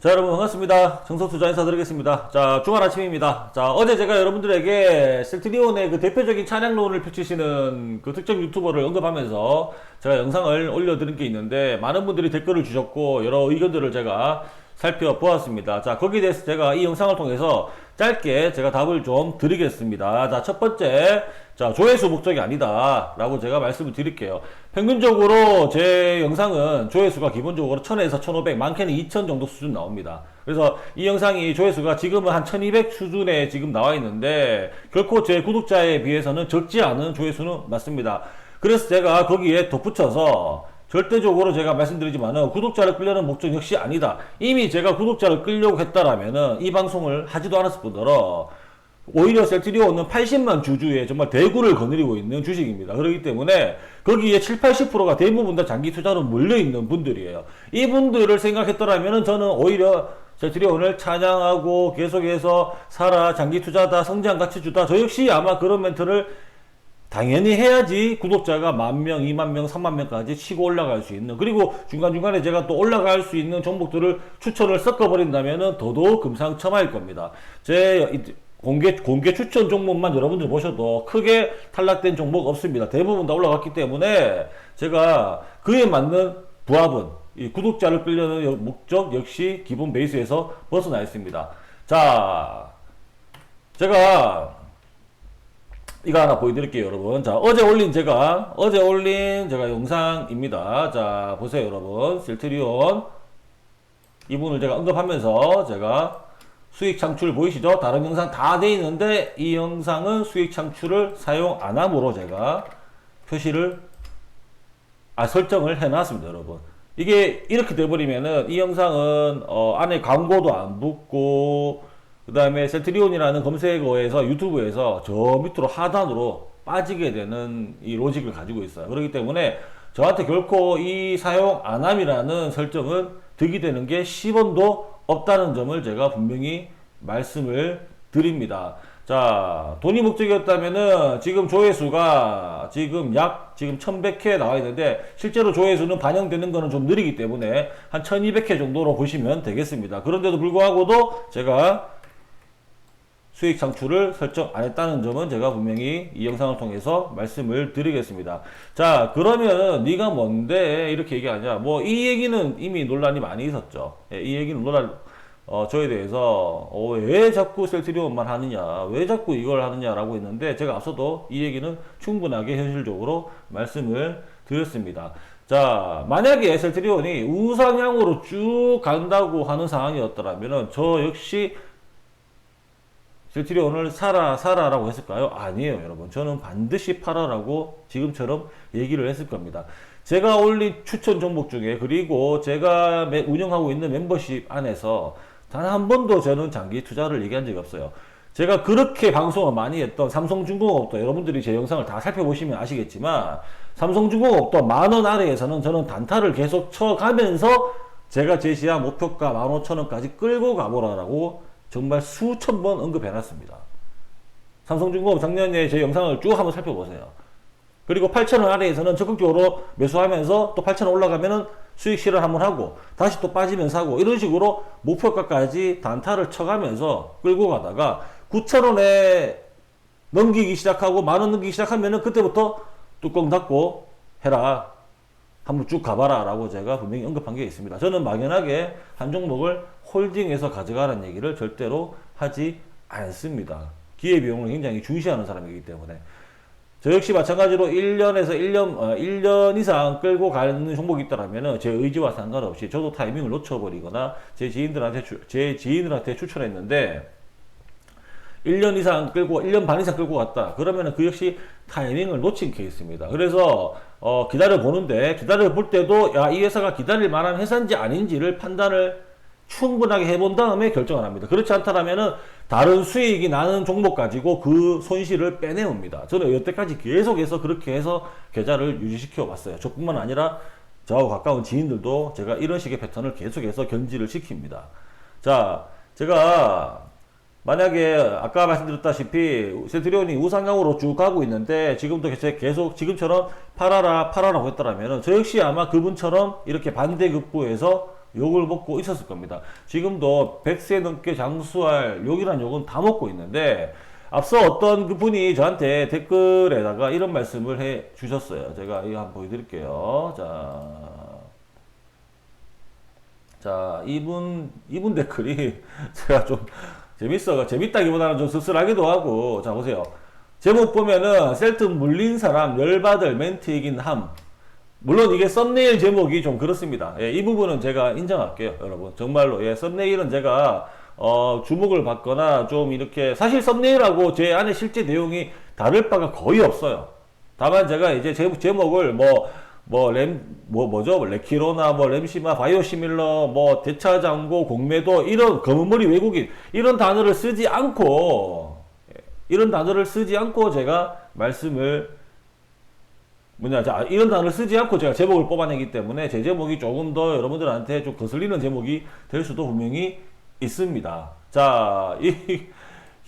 자 여러분 반갑습니다. 정석투자 인사드리겠습니다. 자 주말 아침입니다. 자 어제 제가 여러분들에게 셀트리온의 그 대표적인 찬양론을 펼치시는 그 특정 유튜버를 언급하면서 제가 영상을 올려드린 게 있는데 많은 분들이 댓글을 주셨고 여러 의견들을 제가 살펴보았습니다. 자 거기에 대해서 제가 이 영상을 통해서 짧게 제가 답을 좀 드리겠습니다. 자 첫 번째 자 조회수 목적이 아니다 라고 제가 말씀을 드릴게요. 평균적으로 제 영상은 조회수가 기본적으로 1000에서 1500 많게는 2000 정도 수준 나옵니다. 그래서 이 영상이 조회수가 지금은 한 1200 수준에 지금 나와 있는데 결코 제 구독자에 비해서는 적지 않은 조회수는 맞습니다. 그래서 제가 거기에 덧붙여서 절대적으로 제가 말씀드리지만은 구독자를 끌려는 목적 역시 아니다. 이미 제가 구독자를 끌려고 했다라면은 이 방송을 하지도 않았을 뿐더러 오히려 셀트리온은 80만 주주의 정말 대구를 거느리고 있는 주식입니다. 그렇기 때문에 거기에 7, 80%가 대부분 다 장기 투자로 몰려있는 분들이에요. 이분들을 생각했더라면 저는 오히려 셀트리온을 찬양하고 계속해서 살아, 장기 투자다, 성장 가치 주다. 저 역시 아마 그런 멘트를 당연히 해야지 구독자가 만 명, 이만 명, 삼만 명까지 치고 올라갈 수 있는 그리고 중간중간에 제가 또 올라갈 수 있는 종목들을 추천을 섞어버린다면은 더더욱 금상첨화일 겁니다. 제 이- 공개, 공개 추천 종목만 여러분들 보셔도 크게 탈락된 종목 없습니다. 대부분 다 올라갔기 때문에 제가 그에 맞는 부합은 이 구독자를 끌려는 여- 목적 역시 기본 베이스에서 벗어나 있습니다. 자, 제가 이거 하나 보여드릴게요, 여러분. 자, 어제 올린 제가, 어제 올린 제가 영상입니다. 자, 보세요, 여러분. 셀트리온. 이분을 제가 언급하면서 제가 수익 창출 보이시죠? 다른 영상 다 돼 있는데 이 영상은 수익 창출을 사용 안 함으로 제가 표시를, 아, 설정을 해놨습니다, 여러분. 이게 이렇게 돼버리면은 이 영상은 어, 안에 광고도 안 붙고 그 다음에 셀트리온이라는 검색어에서 유튜브에서 저 밑으로 하단으로 빠지게 되는 이 로직을 가지고 있어요. 그렇기 때문에 저한테 결코 이 사용 안함이라는 설정은 득이 되는 게 10원도 없다는 점을 제가 분명히 말씀을 드립니다. 자, 돈이 목적이었다면은 지금 조회수가 지금 약 지금 1100회 나와 있는데 실제로 조회수는 반영되는 거는 좀 느리기 때문에 한 1200회 정도로 보시면 되겠습니다. 그런데도 불구하고도 제가 수익 창출을 설정 안 했다는 점은 제가 분명히 이 영상을 통해서 말씀을 드리겠습니다. 자, 그러면 네가 뭔데 이렇게 얘기하냐? 뭐 이 얘기는 이미 논란이 많이 있었죠. 예, 이 얘기는 논란 어, 저에 대해서 어, 왜 자꾸 셀트리온만 하느냐, 왜 자꾸 이걸 하느냐라고 했는데 제가 앞서도 이 얘기는 충분하게 현실적으로 말씀을 드렸습니다. 자, 만약에 셀트리온이 우상향으로 쭉 간다고 하는 상황이었더라면 저 역시 셀트리온을 사라 사라라고 했을까요? 아니에요, 여러분. 저는 반드시 팔아라고 지금처럼 얘기를 했을 겁니다. 제가 올린 추천 종목 중에 그리고 제가 매- 운영하고 있는 멤버십 안에서 단 한 번도 저는 장기 투자를 얘기한 적이 없어요. 제가 그렇게 방송을 많이 했던 삼성중공업도 여러분들이 제 영상을 다 살펴보시면 아시겠지만 삼성중공업도 만 원 아래에서는 저는 단타를 계속 쳐가면서 제가 제시한 목표가 15,000원까지 끌고 가보라라고 정말 수천 번 언급해놨습니다. 삼성중공업 작년에 제 영상을 쭉 한번 살펴보세요. 그리고 8,000원 아래에서는 적극적으로 매수하면서 또 8,000원 올라가면은 수익 실현 한번 하고 다시 또 빠지면서 하고 이런 식으로 목표가까지 단타를 쳐가면서 끌고 가다가 9,000원에 넘기기 시작하고 만원 넘기기 시작하면은 그때부터 뚜껑 닫고 해라. 한번 쭉 가봐라 라고 제가 분명히 언급한 게 있습니다. 저는 막연하게 한 종목을 홀딩해서 가져가라는 얘기를 절대로 하지 않습니다. 기회비용을 굉장히 중시하는 사람이기 때문에. 저 역시 마찬가지로 1년에서 1년, 어, 1년 이상 끌고 가는 종목이 있다라면 제 의지와 상관없이 저도 타이밍을 놓쳐버리거나 제 지인들한테, 추- 제 지인들한테 추천했는데 1년 이상 끌고 1년 반 이상 끌고 갔다. 그러면은 그 역시 타이밍을 놓친 케이스입니다. 그래서 어, 기다려 보는데 기다려 볼 때도 야 이 회사가 기다릴 만한 회사인지 아닌지를 판단을 충분하게 해본 다음에 결정을 합니다. 그렇지 않다라면은 다른 수익이 나는 종목 가지고 그 손실을 빼내옵니다. 저는 여태까지 계속해서 그렇게 해서 계좌를 유지시켜 왔어요. 저뿐만 아니라 저하고 가까운 지인들도 제가 이런 식의 패턴을 계속해서 견지를 시킵니다. 자, 제가 만약에 아까 말씀드렸다시피 셀트리온이 우상향으로 쭉 가고 있는데 지금도 계속 지금처럼 팔아라 팔아라고 했더라면 저 역시 아마 그분처럼 이렇게 반대급부에서 욕을 먹고 있었을 겁니다. 지금도 100세 넘게 장수할 욕이란 욕은 다 먹고 있는데 앞서 어떤 그 분이 저한테 댓글에다가 이런 말씀을 해 주셨어요. 제가 이거 한번 보여드릴게요. 자, 자, 이분, 이분 댓글이 제가 좀 재밌어, 재밌다기보다는 좀 씁쓸하기도 하고, 자, 보세요. 제목 보면은 셀트 물린 사람 열받을 멘트이긴 함. 물론 이게 썸네일 제목이 좀 그렇습니다. 예, 이 부분은 제가 인정할게요, 여러분. 정말로. 예, 썸네일은 제가, 어, 주목을 받거나 좀 이렇게, 사실 썸네일하고 제 안에 실제 내용이 다를 바가 거의 없어요. 다만 제가 이제 제, 제목을 뭐, 뭐, 램, 뭐, 뭐죠? 레키로나, 뭐, 램시마, 바이오시밀러, 뭐, 대차장고, 공매도, 이런 검은머리 외국인, 이런 단어를 쓰지 않고, 예, 이런 단어를 쓰지 않고 제가 말씀을 뭐냐, 자, 이런 단어를 쓰지 않고 제가 제목을 뽑아내기 때문에 제 제목이 조금 더 여러분들한테 좀 거슬리는 제목이 될 수도 분명히 있습니다. 자, 이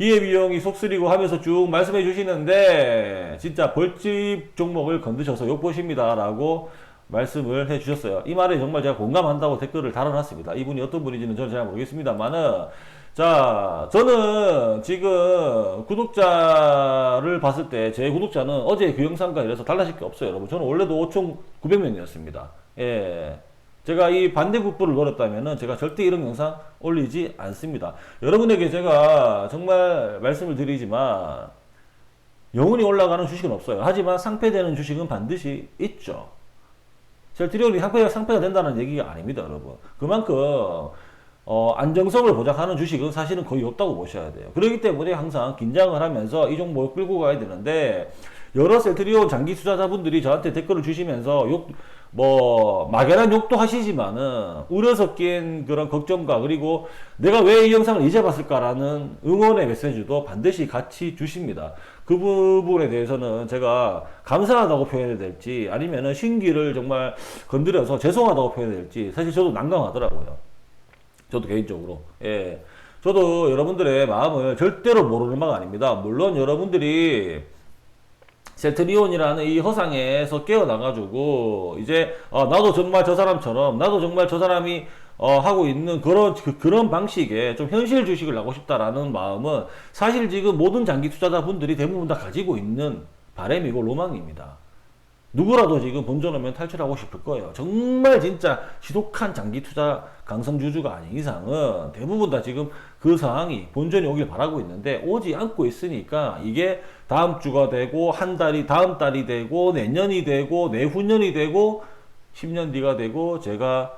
기회비용이 속쓰리고 하면서 쭉 말씀해 주시는데 진짜 벌집 종목을 건드셔서 욕보십니다. 라고 말씀을 해 주셨어요. 이 말에 정말 제가 공감한다고 댓글을 달아놨습니다. 이분이 어떤 분인지는 저는 잘 모르겠습니다만은 자, 저는 지금 구독자를 봤을 때 제 구독자는 어제 그 영상과 이래서 달라질 게 없어요, 여러분. 저는 원래도 5,900명이었습니다. 예. 제가 이 반대국부를 노렸다면은 제가 절대 이런 영상 올리지 않습니다. 여러분에게 제가 정말 말씀을 드리지만 영원히 올라가는 주식은 없어요. 하지만 상패되는 주식은 반드시 있죠. 셀트리온이 상패가, 상패가 된다는 얘기가 아닙니다, 여러분. 그만큼 어, 안정성을 보장하는 주식은 사실은 거의 없다고 보셔야 돼요. 그렇기 때문에 항상 긴장을 하면서 이 종목을 끌고 가야 되는데 여러 셀트리온 장기 투자자분들이 저한테 댓글을 주시면서 욕, 뭐 막연한 욕도 하시지만은 우려 섞인 그런 걱정과 그리고 내가 왜 이 영상을 이제 봤을까라는 응원의 메시지도 반드시 같이 주십니다. 그 부분에 대해서는 제가 감사하다고 표현해야 될지 아니면은 신기를 정말 건드려서 죄송하다고 표현해야 될지 사실 저도 난감하더라고요. 저도 개인적으로. 예. 저도 여러분들의 마음을 절대로 모르는 바가 아닙니다. 물론 여러분들이 셀트리온이라는 이 허상에서 깨어나가지고 이제 어, 나도 정말 저 사람처럼 나도 정말 저 사람이 어, 하고 있는 그런 그, 런 방식의 좀 현실 주식을 하고 싶다라는 마음은 사실 지금 모든 장기 투자자분들이 대부분 다 가지고 있는 바램이고 로망입니다. 누구라도 지금 본전하면 탈출하고 싶을 거예요. 정말 진짜 지독한 장기 투자 강성주주가 아닌 이상은 대부분 다 지금 그 상황이 본전이 오길 바라고 있는데 오지 않고 있으니까 이게 다음 주가 되고 한 달이 다음 달이 되고 내년이 되고 내후년이 되고 10년 뒤가 되고 제가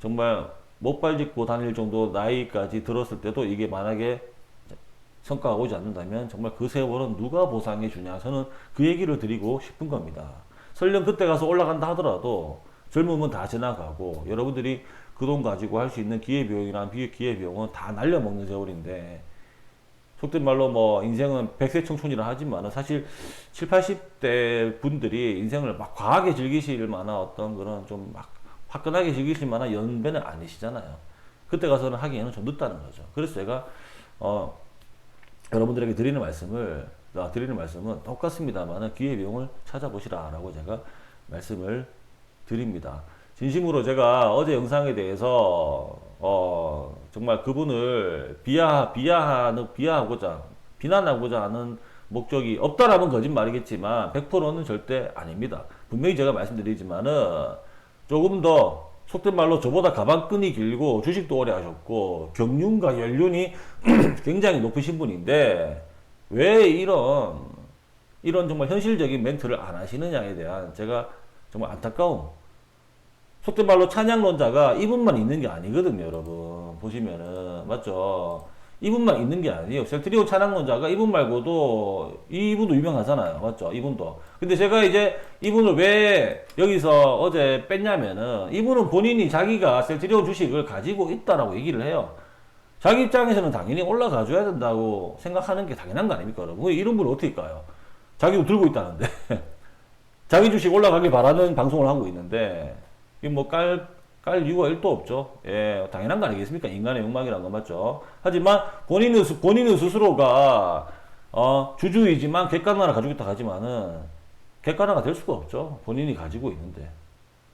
정말 못발 짚고 다닐 정도 나이까지 들었을 때도 이게 만약에 성과가 오지 않는다면 정말 그 세월은 누가 보상해 주냐 저는 그 얘기를 드리고 싶은 겁니다. 설령 그때 가서 올라간다 하더라도 젊으면 다 지나가고 여러분들이 그 돈 가지고 할 수 있는 기회비용이나 비기회비용은 다 날려먹는 세월인데 속된 말로 뭐 인생은 백세 청춘이라 하지만 사실 7, 80대 분들이 인생을 막 과하게 즐기실 만한 어떤 그런 좀 막 화끈하게 즐기실 만한 연배는 아니시잖아요. 그때 가서는 하기에는 좀 늦다는 거죠. 그래서 제가 어 여러분들에게 드리는 말씀을 아, 드리는 말씀은 똑같습니다만 기회비용을 찾아보시라라고 제가 말씀을 드립니다. 진심으로 제가 어제 영상에 대해서 어 정말 그분을 비하 비하하는 비하하고자 비난하고자 하는 목적이 없다라면 거짓말이겠지만 100%는 절대 아닙니다. 분명히 제가 말씀드리지만은 조금 더 속된 말로 저보다 가방끈이 길고 주식도 오래 하셨고 경륜과 연륜이 굉장히 높으신 분인데 왜 이런 이런 정말 현실적인 멘트를 안 하시느냐에 대한 제가 정말 안타까움. 속된 말로 찬양론자가 이분만 있는 게 아니거든요, 여러분. 보시면은 맞죠? 이분만 있는 게 아니에요. 셀트리온 찬양론자가 이분 말고도 이분도 유명하잖아요, 맞죠? 이분도. 근데 제가 이제 이분을 왜 여기서 어제 뺐냐면은 이분은 본인이 자기가 셀트리온 주식을 가지고 있다라고 얘기를 해요. 자기 입장에서는 당연히 올라가 줘야 된다고 생각하는 게 당연한 거 아닙니까, 여러분? 이런 분을 어떻게 까요? 자기도 들고 있다는데. 자기 주식 올라가길 바라는 방송을 하고 있는데, 이뭐 깔, 깔 이유가 1도 없죠. 예, 당연한 거 아니겠습니까? 인간의 욕망이라는 건 맞죠. 하지만 본인은, 스- 본인은 스스로가, 어, 주주이지만 객관화를 가지고 있다 하지만은, 객관화가 될 수가 없죠. 본인이 가지고 있는데.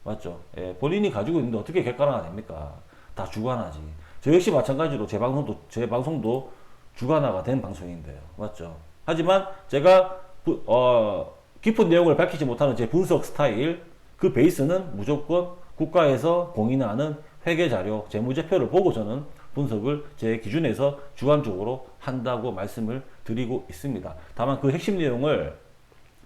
맞죠? 예, 본인이 가지고 있는데 어떻게 객관화가 됩니까? 다 주관하지. 저 역시 마찬가지로 제 방송도 제 방송도 주관화가 된 방송인데요. 맞죠? 하지만 제가 부- 어, 깊은 내용을 밝히지 못하는 제 분석 스타일 그 베이스는 무조건 국가에서 공인하는 회계 자료, 재무제표를 보고 저는 분석을 제 기준에서 주관적으로 한다고 말씀을 드리고 있습니다. 다만 그 핵심 내용을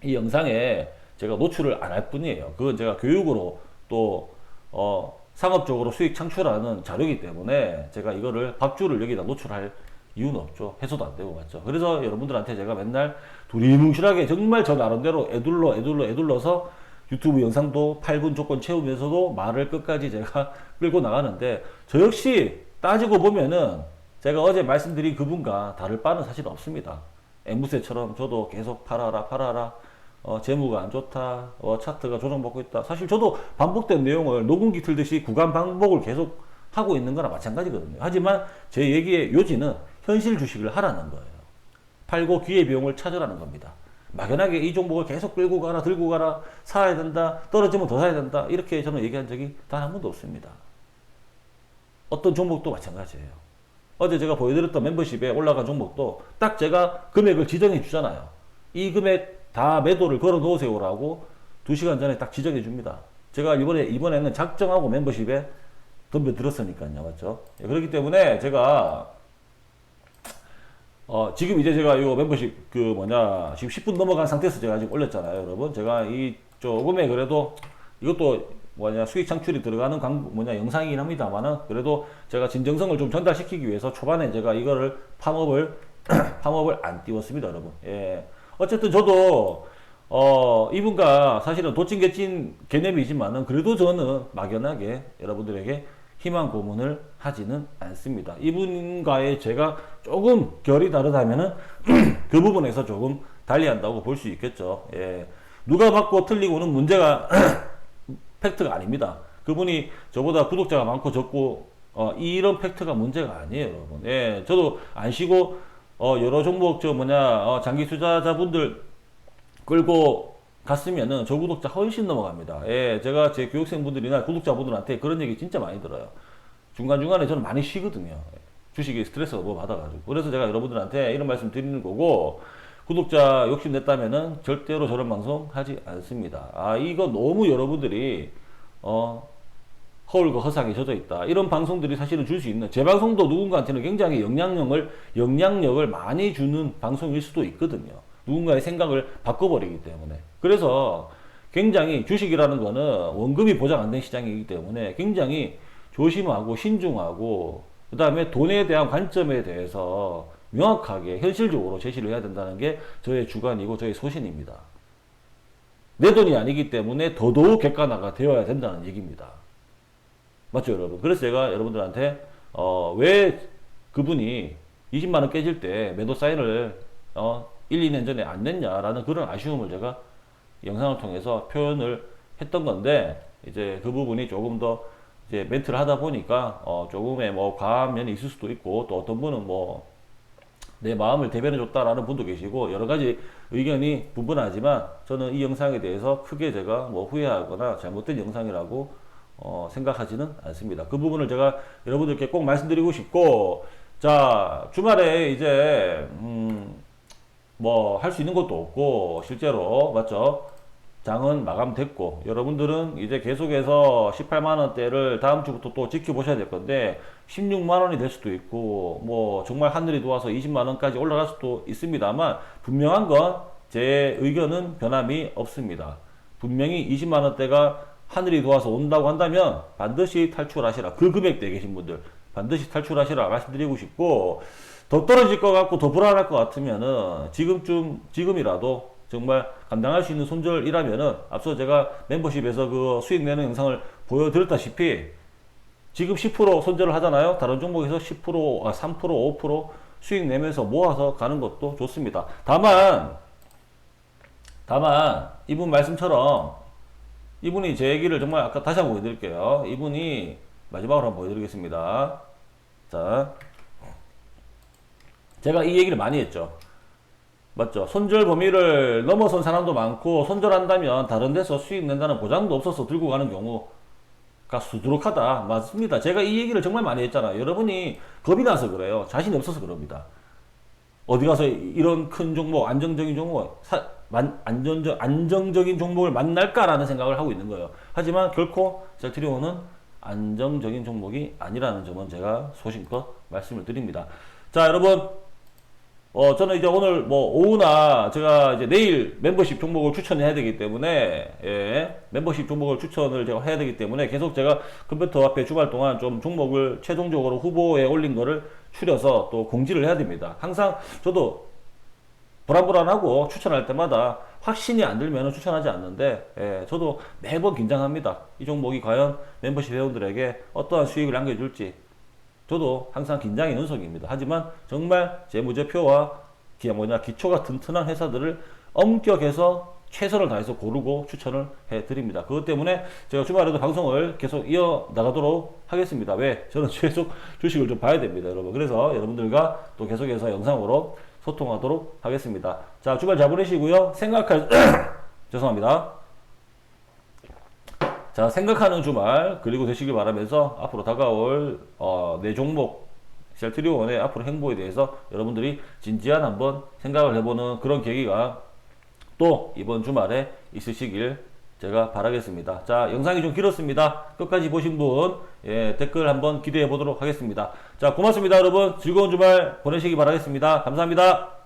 이 영상에 제가 노출을 안 할 뿐이에요. 그건 제가 교육으로 또, 어, 상업적으로 수익 창출하는 자료이기 때문에 제가 이거를 밥줄을 여기다 노출할 이유는 없죠. 해소도 안 되고 맞죠. 그래서 여러분들한테 제가 맨날 두리뭉실하게 정말 저 나름대로 애둘러 애둘러 애둘러서 유튜브 영상도 8분 조건 채우면서도 말을 끝까지 제가 끌고 나가는데 저 역시 따지고 보면은 제가 어제 말씀드린 그분과 다를 바는 사실 없습니다. 앵무새처럼 저도 계속 팔아라 팔아라 어, 재무가 안 좋다. 어, 차트가 조정받고 있다. 사실 저도 반복된 내용을 녹음기 틀듯이 구간 반복을 계속 하고 있는 거나 마찬가지거든요. 하지만 제 얘기의 요지는 현실 주식을 하라는 거예요. 팔고 기회 비용을 찾으라는 겁니다. 막연하게 이 종목을 계속 끌고 가라 들고 가라. 사야 된다. 떨어지면 더 사야 된다. 이렇게 저는 얘기한 적이 단 한 번도 없습니다. 어떤 종목도 마찬가지예요. 어제 제가 보여드렸던 멤버십에 올라간 종목도 딱 제가 금액을 지정해 주잖아요. 이 금액 다 매도를 걸어 놓으세요라고 두 시간 전에 딱 지정해 줍니다. 제가 이번에, 이번에는 작정하고 멤버십에 덤벼 들었으니까요. 맞죠? 예, 그렇기 때문에 제가 어, 지금 이제 제가 이 멤버십 그 뭐냐 지금 10분 넘어간 상태에서 제가 아직 올렸잖아요, 여러분. 제가 이 조금의 그래도 이것도 뭐냐 수익 창출이 들어가는 광고 뭐냐 영상이긴 합니다만은 그래도 제가 진정성을 좀 전달시키기 위해서 초반에 제가 이거를 팜업을 팜업을 안 띄웠습니다, 여러분. 예. 어쨌든 저도 어 이분과 사실은 도찐개찐 개념이지만은 그래도 저는 막연하게 여러분들에게 희망 고문을 하지는 않습니다. 이분과의 제가 조금 결이 다르다면은 그 부분에서 조금 달리한다고 볼 수 있겠죠. 예. 누가 받고 틀리고는 문제가 팩트가 아닙니다. 그분이 저보다 구독자가 많고 적고 어, 이런 팩트가 문제가 아니에요, 여러분. 예, 저도 안 쉬고 어, 여러 종목 저 뭐냐 어, 장기 투자자분들 끌고 갔으면은 저 구독자 훨씬 넘어갑니다. 예, 제가 제 교육생분들이나 구독자분들한테 그런 얘기 진짜 많이 들어요. 중간중간에 저는 많이 쉬거든요. 주식에 스트레스가 너무 받아가지고. 그래서 제가 여러분들한테 이런 말씀 드리는 거고, 구독자 욕심냈다면은 절대로 저런 방송 하지 않습니다. 아, 이거 너무 여러분들이, 어, 허울과 허상에 젖어 있다. 이런 방송들이 사실은 줄 수 있는, 제 방송도 누군가한테는 굉장히 영향력을, 영향력을 많이 주는 방송일 수도 있거든요. 누군가의 생각을 바꿔버리기 때문에. 그래서 굉장히 주식이라는 거는 원금이 보장 안 된 시장이기 때문에 굉장히 조심하고 신중하고 그 다음에 돈에 대한 관점에 대해서 명확하게 현실적으로 제시를 해야 된다는 게 저의 주관이고 저의 소신입니다. 내 돈이 아니기 때문에 더더욱 객관화가 되어야 된다는 얘기입니다. 맞죠, 여러분? 그래서 제가 여러분들한테 어, 왜 그분이 20만 원 깨질 때 매도 사인을 어, 1, 2년 전에 안 냈냐라는 그런 아쉬움을 제가 영상을 통해서 표현을 했던 건데 이제 그 부분이 조금 더 이제 멘트를 하다 보니까 어, 조금의 뭐 과한 면이 있을 수도 있고 또 어떤 분은 뭐 내 마음을 대변해 줬다라는 분도 계시고 여러 가지 의견이 분분하지만 저는 이 영상에 대해서 크게 제가 뭐 후회하거나 잘못된 영상이라고 어, 생각하지는 않습니다. 그 부분을 제가 여러분들께 꼭 말씀드리고 싶고 자 주말에 이제 음, 뭐 할 수 있는 것도 없고 실제로 맞죠? 장은 마감됐고 여러분들은 이제 계속해서 18만 원대를 다음 주부터 또 지켜보셔야 될 건데 16만 원이 될 수도 있고 뭐 정말 하늘이 도와서 20만 원까지 올라갈 수도 있습니다만 분명한 건 제 의견은 변함이 없습니다. 분명히 20만 원대가 하늘이 도와서 온다고 한다면 반드시 탈출하시라. 그 금액대에 계신 분들 반드시 탈출하시라 말씀드리고 싶고 더 떨어질 것 같고 더 불안할 것 같으면은 지금쯤 지금이라도 정말 감당할 수 있는 손절이라면은 앞서 제가 멤버십에서 그 수익 내는 영상을 보여드렸다시피 지금 10% 손절을 하잖아요. 다른 종목에서 10%, 아, 3%, 5% 수익 내면서 모아서 가는 것도 좋습니다. 다만, 다만, 이분 말씀처럼 이분이 제 얘기를 정말 아까 다시 한번 보여드릴게요. 이분이 마지막으로 한번 보여드리겠습니다. 자, 제가 이 얘기를 많이 했죠. 맞죠? 손절 범위를 넘어선 사람도 많고 손절한다면 다른 데서 수익 낸다는 보장도 없어서 들고 가는 경우가 수두룩하다. 맞습니다. 제가 이 얘기를 정말 많이 했잖아요. 여러분이 겁이 나서 그래요. 자신이 없어서 그럽니다. 어디 가서 이런 큰 종목, 안정적인 종목, 사, 만, 안전적, 안정적인 종목을 만날까라는 생각을 하고 있는 거예요. 하지만 결코 셀트리온은 안정적인 종목이 아니라는 점은 제가 소신껏 말씀을 드립니다. 자, 여러분. 어, 저는 이제 오늘 뭐 오후나 제가 이제 내일 멤버십 종목을 추천해야 되기 때문에, 예, 멤버십 종목을 추천을 제가 해야 되기 때문에 계속 제가 컴퓨터 앞에 주말 동안 좀 종목을 최종적으로 후보에 올린 거를 추려서 또 공지를 해야 됩니다. 항상 저도 불안불안하고 추천할 때마다 확신이 안 들면 추천하지 않는데, 예, 저도 매번 긴장합니다. 이 종목이 과연 멤버십 회원들에게 어떠한 수익을 안겨줄지, 저도 항상 긴장의 연속입니다. 하지만 정말 재무제표와 기, 뭐냐, 기초가 튼튼한 회사들을 엄격해서 최선을 다해서 고르고 추천을 해드립니다. 그것 때문에 제가 주말에도 방송을 계속 이어 나가도록 하겠습니다. 왜? 저는 계속 주식을 좀 봐야 됩니다, 여러분. 그래서 여러분들과 또 계속해서 영상으로 소통하도록 하겠습니다. 자, 주말 잘 보내시고요. 생각할, 죄송합니다. 자, 생각하는 주말 그리고 되시길 바라면서 앞으로 다가올 어, 내 종목 셀트리온의 앞으로 행보에 대해서 여러분들이 진지한 한번 생각을 해보는 그런 계기가 또 이번 주말에 있으시길 제가 바라겠습니다. 자, 영상이 좀 길었습니다. 끝까지 보신 분 예, 댓글 한번 기대해 보도록 하겠습니다. 자, 고맙습니다, 여러분. 즐거운 주말 보내시기 바라겠습니다. 감사합니다.